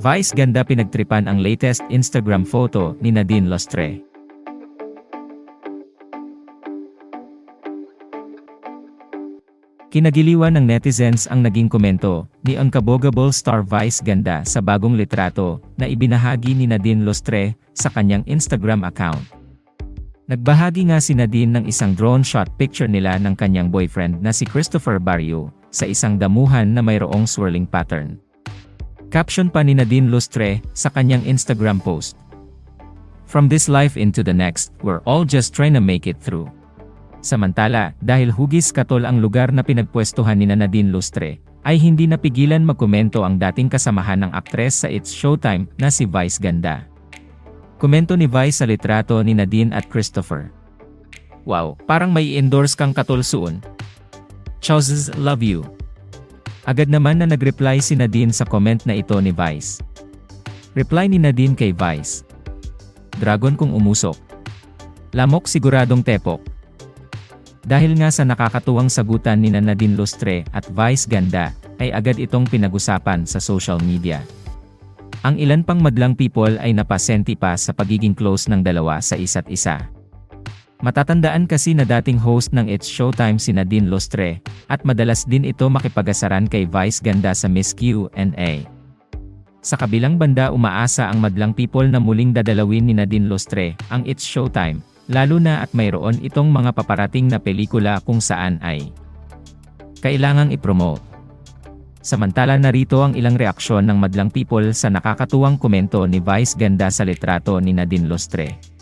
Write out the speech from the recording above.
Vice ganda pinagtripan ang latest Instagram photo ni Nadine Lostre. Kinagiliwan ng netizens ang naging komento ni Unkabogable Star Vice Ganda sa bagong litrato na ibinahagi ni Nadine Lostre sa kanyang Instagram account. Nagbahagi nga si Nadine ng isang drone shot picture nila ng kanyang boyfriend na si Christopher Barrio sa isang damuhan na mayroong swirling pattern. Caption pa ni Nadine Lustre sa kanyang Instagram post. From this life into the next, we're all just trying to make it through. Samantala, dahil hugis katol ang lugar na pinagpwestuhan ni Nadine Lustre, ay hindi napigilan magkomento ang dating kasamahan ng aktres sa It's Showtime na si Vice Ganda. Komento ni Vice sa litrato ni Nadine at Christopher. Wow, parang may endorse kang katol soon. Chowses love you. Agad naman na nag-reply si Nadine sa comment na ito ni Vice. Reply ni Nadine kay Vice. Dragon kung umusok. Lamok siguradong tepok. Dahil nga sa nakakatuwang sagutan ni Nadine Lustre at Vice Ganda, ay agad itong pinag-usapan sa social media. Ang ilan pang madlang people ay napasenti pa sa pagiging close ng dalawa sa isa't isa. Matatandaan kasi na dating host ng It's Showtime si Nadine Lustre, at madalas din ito makipagasaran kay Vice Ganda sa Miss Q&A. Sa kabilang banda umaasa ang madlang people na muling dadalawin ni Nadine Lustre ang It's Showtime, lalo na at mayroon itong mga paparating na pelikula kung saan ay kailangang ipromote. Samantala narito ang ilang reaksyon ng madlang people sa nakakatuwang komento ni Vice Ganda sa litrato ni Nadine Lustre.